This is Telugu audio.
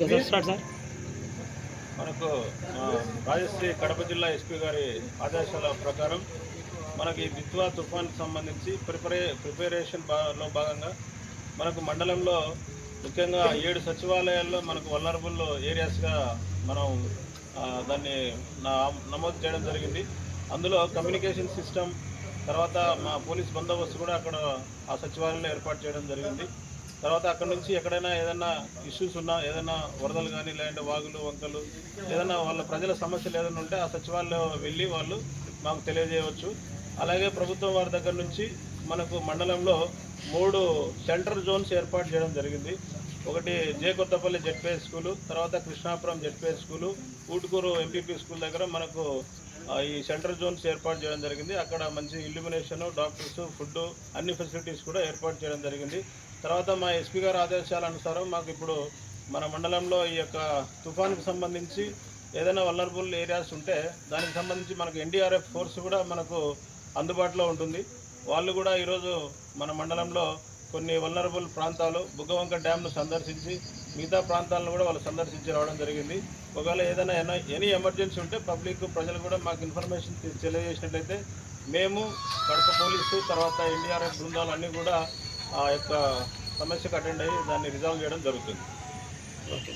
Okay sir start sir. మనకు రాజశ్రీ కడప జిల్లా ఎస్పీ గారి ఆదేశాల ప్రకారం మనకి దిత్వా తుఫాన్కి సంబంధించి ప్రిపరే ప్రిపరేషన్లో భాగంగా మనకు మండలంలో ముఖ్యంగా ఏడు సచివాలయాల్లో మనకు వల్లరబుల్ ఏరియాస్గా మనం దాన్ని నమోదు చేయడం జరిగింది. అందులో కమ్యూనికేషన్ సిస్టమ్ తర్వాత మా పోలీస్ బందోబస్తు కూడా అక్కడ ఆ సచివాలయంలో ఏర్పాటు చేయడం జరిగింది. తర్వాత అక్కడ నుంచి ఎక్కడైనా ఏదైనా ఇష్యూస్ ఉన్నా ఏదైనా వరదలు కానీ లేదంటే వాగులు వంకలు ఏదైనా వాళ్ళ ప్రజల సమస్యలు ఏదైనా ఉంటే ఆ సచివాలయం వెళ్ళి వాళ్ళు మాకు తెలియజేయవచ్చు. అలాగే ప్రభుత్వం వారి దగ్గర నుంచి మనకు మండలంలో మూడు సెంటర్ జోన్స్ ఏర్పాటు చేయడం జరిగింది. ఒకటి జే కొత్తపల్లి జెడ్పీఐ స్కూలు తర్వాత Krishnapuram ZPI school Utukuru MPP school దగ్గర మనకు ఈ సెంటర్ జోన్స్ ఏర్పాటు చేయడం జరిగింది. అక్కడ మంచి ఇల్యూమినేషన్ డాక్టర్స్ ఫుడ్ అన్ని ఫెసిలిటీస్ కూడా ఏర్పాటు చేయడం జరిగింది. తర్వాత మా ఎస్పీ గారి ఆదేశాల అనుసారం మాకు ఇప్పుడు మన మండలంలో ఈ యొక్క తుఫాన్కి సంబంధించి ఏదైనా వల్నరబుల్ ఏరియాస్ ఉంటే దానికి సంబంధించి మనకు ఎన్డీఆర్ఎఫ్ ఫోర్స్ కూడా మనకు అందుబాటులో ఉంటుంది. వాళ్ళు కూడా ఈరోజు మన మండలంలో కొన్ని వల్నరబుల్ ప్రాంతాలు బుగ్గవంక డ్యామ్ను సందర్శించి మిగతా ప్రాంతాలను కూడా వాళ్ళు సందర్శించి రావడం జరిగింది. ఒకవేళ ఏదైనా ఎనీ ఎమర్జెన్సీ ఉంటే పబ్లిక్ ప్రజలు కూడా మాకు ఇన్ఫర్మేషన్ తెలియజేసినట్లయితే మేము కడప పోలీసు తర్వాత ఎన్డీఆర్ఎఫ్ బృందాలు అన్నీ కూడా ఆ యొక్క సమస్యకు అటెండ్ అయ్యి దాన్ని రిజాల్వ్ చేయడం జరుగుతుంది. ఓకే